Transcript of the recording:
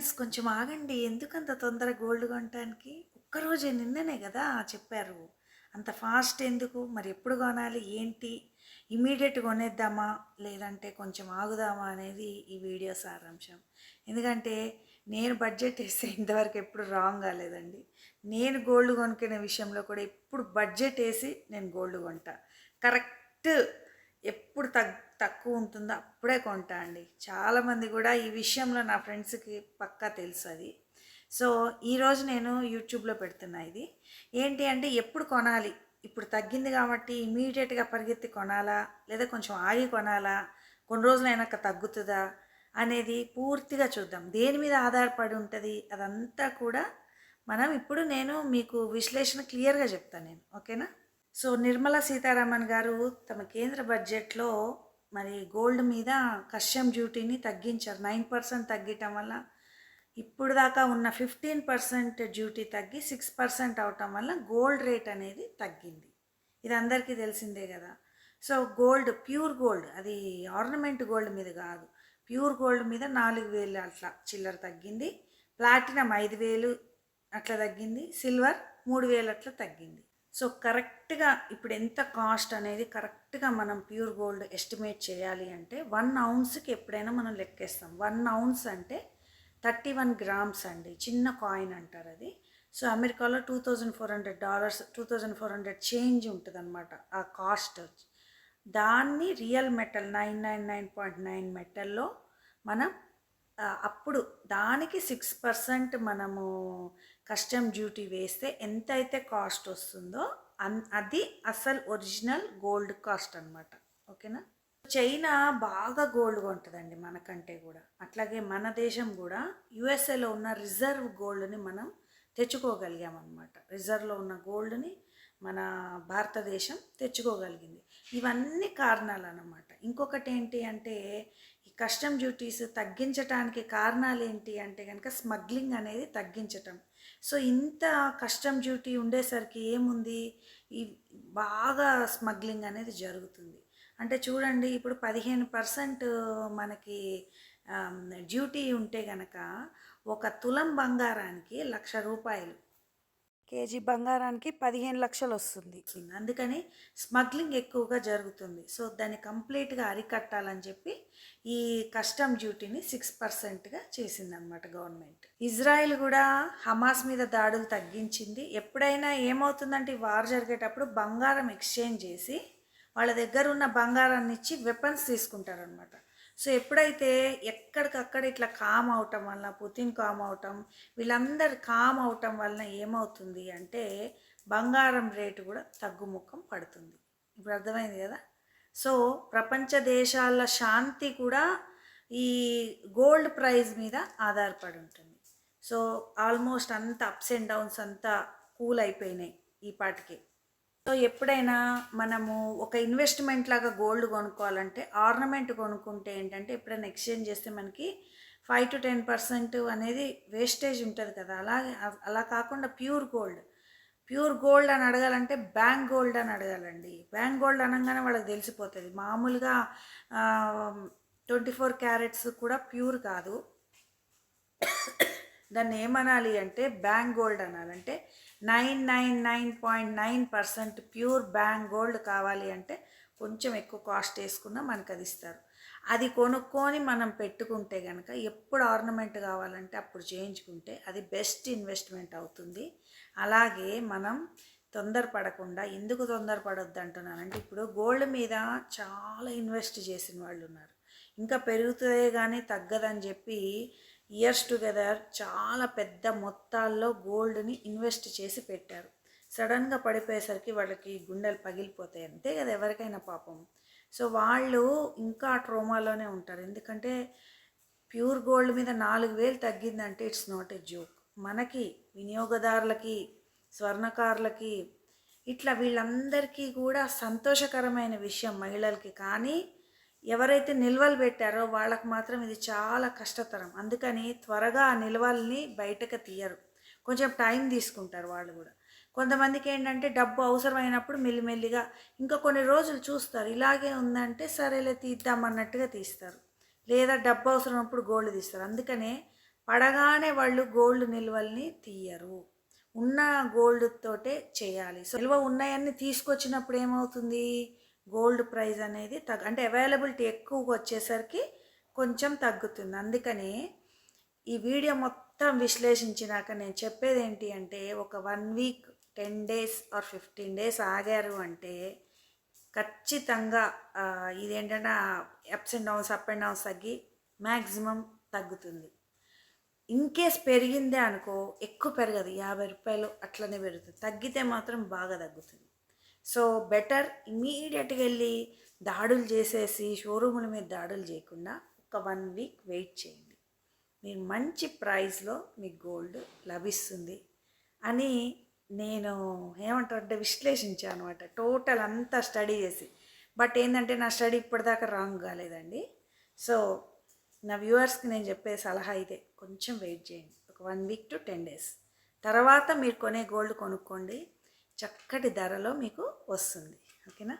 Friends కొంచెం ఆగండి. ఎందుకంత తొందర గోల్డ్ కొనటానికి? ఒక్కరోజే నిన్ననే కదా చెప్పారు. అంత ఫాస్ట్ ఎందుకు? మరి ఎప్పుడు కొనాలి? ఏంటి? ఇమీడియట్ కొనేద్దామా? లేదంటే కొంచెం ఆగుదామా అనేది ఈ వీడియో సారాంశం. ఎందుకంటే నేను బడ్జెట్ వేస్తే ఇంతవరకు ఎప్పుడు రాంగ్ కాలేదండి. నేను గోల్డ్ కొనుక్కునే విషయంలో కూడా ఎప్పుడు బడ్జెట్ వేసి నేను గోల్డ్ కొంటా. కరెక్ట్ ఎప్పుడు తగ్ తక్కువ ఉంటుందో అప్పుడే కొంటా అండి. చాలామంది కూడా ఈ విషయంలో నా ఫ్రెండ్స్కి పక్కా తెలుసు అది. సో ఈరోజు నేను యూట్యూబ్లో పెడుతున్నా ఇది. ఏంటి అంటే ఎప్పుడు కొనాలి? ఇప్పుడు తగ్గింది కాబట్టి ఇమీడియట్గా పరిగెత్తి కొనాలా? లేదా కొంచెం ఆగి కొనాలా? కొన్ని రోజులైనాక తగ్గుతుందా? అనేది పూర్తిగా చూద్దాం. దేని మీద ఆధారపడి ఉంటుంది? అదంతా కూడా మనం ఇప్పుడు నేను మీకు విశ్లేషణ క్లియర్గా చెప్తాను నేను. ఓకేనా? సో నిర్మలా సీతారామన్ గారు తమ కేంద్ర బడ్జెట్లో మరి గోల్డ్ మీద కస్టమ్ డ్యూటీని తగ్గించారు. నైన్ పర్సెంట్ తగ్గటం వల్ల ఇప్పుడు దాకా ఉన్న ఫిఫ్టీన్ పర్సెంట్ డ్యూటీ తగ్గి సిక్స్ పర్సెంట్ అవటం వల్ల గోల్డ్ రేట్ అనేది తగ్గింది. ఇది అందరికీ తెలిసిందే కదా. సో గోల్డ్ ప్యూర్ గోల్డ్ అది ఆర్నమెంట్ గోల్డ్ మీద కాదు. ప్యూర్ గోల్డ్ మీద నాలుగు వేలు అట్లా చిల్లర తగ్గింది. ప్లాటినం ఐదు వేలు అట్లా తగ్గింది. సిల్వర్ మూడు వేలు అట్లా తగ్గింది. సో కరెక్ట్గా ఇప్పుడు ఎంత కాస్ట్ అనేది కరెక్ట్గా మనం ప్యూర్ గోల్డ్ ఎస్టిమేట్ చేయాలి అంటే వన్ అవున్స్కి ఎప్పుడైనా మనం లెక్కేస్తాం. వన్ అవున్స్ అంటే థర్టీ వన్ గ్రామ్స్ అండి. చిన్న కాయిన్ అంటారు అది. సో అమెరికాలో two thousand four hundred dollars two thousand four hundred change ఉంటుంది అనమాట ఆ కాస్ట్. దాన్ని real metal nine nine nine point nine మెటల్లో మనం అప్పుడు దానికి సిక్స్ పర్సెంట్ మనము కస్టమ్ డ్యూటీ వేస్తే ఎంత అయితే కాస్ట్ వస్తుందో అన్ అది అసలు ఒరిజినల్ గోల్డ్ కాస్ట్ అనమాట ఓకేనా? చైనా బాగా గోల్డ్ కొంటుందండి మనకంటే కూడా. అట్లాగే మన దేశం కూడా యుఎస్ఏలో ఉన్న రిజర్వ్ గోల్డ్ని మనం తెచ్చుకోగలిగామన్నమాట. రిజర్వ్లో ఉన్న గోల్డ్ని మన భారతదేశం తెచ్చుకోగలిగింది. ఇవన్నీ కారణాలు అన్నమాట ఇంకొకటి ఏంటి అంటే ఈ కస్టమ్ డ్యూటీస్ తగ్గించటానికి కారణాలు ఏంటి అంటే కనుక స్మగ్లింగ్ అనేది తగ్గించటం. సో ఇంత కస్టమ్ డ్యూటీ ఉండేసరికి ఏముంది? ఈ బాగా స్మగ్లింగ్ అనేది జరుగుతుంది. అంటే చూడండి ఇప్పుడు పదిహేను పర్సెంట్ మనకి డ్యూటీ ఉంటే గనక ఒక తులం బంగారానికి లక్ష రూపాయలు. కేజీ బంగారానికి పదిహేను లక్షలు వస్తుంది. అందుకని స్మగ్లింగ్ ఎక్కువగా జరుగుతుంది. సో దాన్ని కంప్లీట్గా అరికట్టాలని చెప్పి ఈ కస్టమ్ డ్యూటీని సిక్స్ పర్సెంట్గా చేసిందనమాట గవర్నమెంట్. ఇజ్రాయెల్ కూడా హమాస్ మీద దాడులు తగ్గించింది. ఎప్పుడైనా ఏమవుతుందంటే వార్ జరిగేటప్పుడు బంగారం ఎక్స్చేంజ్ చేసి వాళ్ళ దగ్గర ఉన్న బంగారాన్ని ఇచ్చి వెపన్స్ తీసుకుంటారనమాట సో ఎప్పుడైతే ఎక్కడికక్కడ ఇట్లా కామ్ అవటం వలన పుతిన్ కామ్ అవటం వీళ్ళందరు కామ్ అవటం వలన ఏమవుతుంది అంటే బంగారం రేటు కూడా తగ్గుముఖం పడుతుంది. ఇప్పుడు అర్థమైంది కదా? సో ప్రపంచ దేశాల శాంతి కూడా ఈ గోల్డ్ ప్రైజ్ మీద ఆధారపడి ఉంటుంది. సో ఆల్మోస్ట్ అంత అప్స్ అండ్ డౌన్స్ అంతా కూల్ అయిపోయినాయి ఈ పాటికి. సో ఎప్పుడైనా మనము ఒక ఇన్వెస్ట్మెంట్ లాగా గోల్డ్ కొనుక్కోవాలంటే ఆర్నమెంట్ కొనుక్కుంటే ఏంటంటే ఎప్పుడైనా ఎక్స్చేంజ్ చేస్తే మనకి ఫైవ్ టు టెన్ పర్సెంట్ అనేది వేస్టేజ్ ఉంటుంది కదా. అలాగే అలా కాకుండా ప్యూర్ గోల్డ్ ప్యూర్ గోల్డ్ అని అడగాలంటే బ్యాంక్ గోల్డ్ అని అడగాలండి. బ్యాంక్ గోల్డ్ అనగానే వాళ్ళకి తెలిసిపోతుంది. మామూలుగా ట్వంటీ ఫోర్ క్యారెట్స్ కూడా ప్యూర్ కాదు. దాన్ని ఏమనాలి అంటే bank gold అనాలంటే nine nine nine point nine percent pure bank gold కావాలి అంటే కొంచెం ఎక్కువ కాస్ట్ వేసుకున్నా మనకు అది ఇస్తారు. అది కొనుక్కొని మనం పెట్టుకుంటే కనుక ఎప్పుడు ఆర్నమెంట్ కావాలంటే అప్పుడు చేయించుకుంటే అది బెస్ట్ ఇన్వెస్ట్మెంట్ అవుతుంది. అలాగే మనం తొందరపడకుండా ఎందుకు తొందరపడొద్దు అంటున్నానంటే ఇప్పుడు గోల్డ్ మీద చాలా ఇన్వెస్ట్ చేసిన వాళ్ళు ఉన్నారు. ఇంకా పెరుగుతుందే కానీ తగ్గదని చెప్పి ఇయర్స్ టుగెదర్ చాలా పెద్ద మొత్తాల్లో గోల్డ్ని ఇన్వెస్ట్ చేసి పెట్టారు. సడన్గా పడిపోయేసరికి వాళ్ళకి గుండెలు పగిలిపోతాయి. అంతే కదా ఎవరికైనా పాపం. సో వాళ్ళు ఇంకా ట్రోమాలోనే ఉంటారు. ఎందుకంటే ప్యూర్ గోల్డ్ మీద నాలుగు వేలు తగ్గిందంటే ఇట్స్ నాట్ ఎ జోక్. మనకి వినియోగదారులకి స్వర్ణకారులకి ఇట్లా వీళ్ళందరికీ కూడా సంతోషకరమైన విషయం మహిళలకి. కానీ ఎవరైతే నిల్వలు పెట్టారో వాళ్ళకు మాత్రం ఇది చాలా కష్టతరం. అందుకని త్వరగా ఆ నిల్వల్ని బయటకు తీయరు. కొంచెం టైం తీసుకుంటారు వాళ్ళు కూడా. కొంతమందికి ఏంటంటే డబ్బు అవసరమైనప్పుడు మెల్లిమెల్లిగా ఇంకా కొన్ని రోజులు చూస్తారు. ఇలాగే ఉందంటే సరేలే తీద్దామన్నట్టుగా తీస్తారు. లేదా డబ్బు అవసరమైనప్పుడు గోల్డ్ తీస్తారు. అందుకనే పడగానే వాళ్ళు గోల్డ్ నిల్వల్ని తీయరు. ఉన్న గోల్డ్ తోటే చేయాలి. సో నిల్వ ఉన్నాయన్నీ తీసుకొచ్చినప్పుడు ఏమవుతుంది? గోల్డ్ ప్రైస్ అనేది తగ్గ అంటే అవైలబిలిటీ ఎక్కువగా వచ్చేసరికి కొంచెం తగ్గుతుంది. అందుకని ఈ వీడియో మొత్తం విశ్లేషించినాక నేను చెప్పేది ఏంటి అంటే ఒక one week ten days or fifteen days ఆగారు అంటే ఖచ్చితంగా ఇదేంటంటే ups and downs up and downs తగ్గి మ్యాక్సిమం తగ్గుతుంది. ఇన్ కేస్ పెరిగిందే అనుకో ఎక్కువ పెరగదు. యాభై రూపాయలు అట్లనే పెరుగుతుంది. తగ్గితే మాత్రం బాగా తగ్గుతుంది. సో బెటర్ ఇమీడియట్గా వెళ్ళి దాడులు చేసేసి షోరూముల మీద దాడులు చేయకుండా ఒక వన్ వీక్ వెయిట్ చేయండి. మీరు మంచి ప్రైస్లో మీకు గోల్డ్ లభిస్తుంది అని నేను ఏమంటారు అంటే విశ్లేషించాను అనమాట టోటల్ అంతా స్టడీ చేసి. బట్ ఏంటంటే నా స్టడీ ఇప్పటిదాకా రాంగ్ కాలేదండి. సో నా వ్యూవర్స్కి నేను చెప్పే సలహా ఇదే. కొంచెం వెయిట్ చేయండి. ఒక one week to ten days. తర్వాత మీరు కొనే గోల్డ్ కొనుక్కోండి. చక్కటి ధరలో మీకు వస్తుంది. ఓకేనా?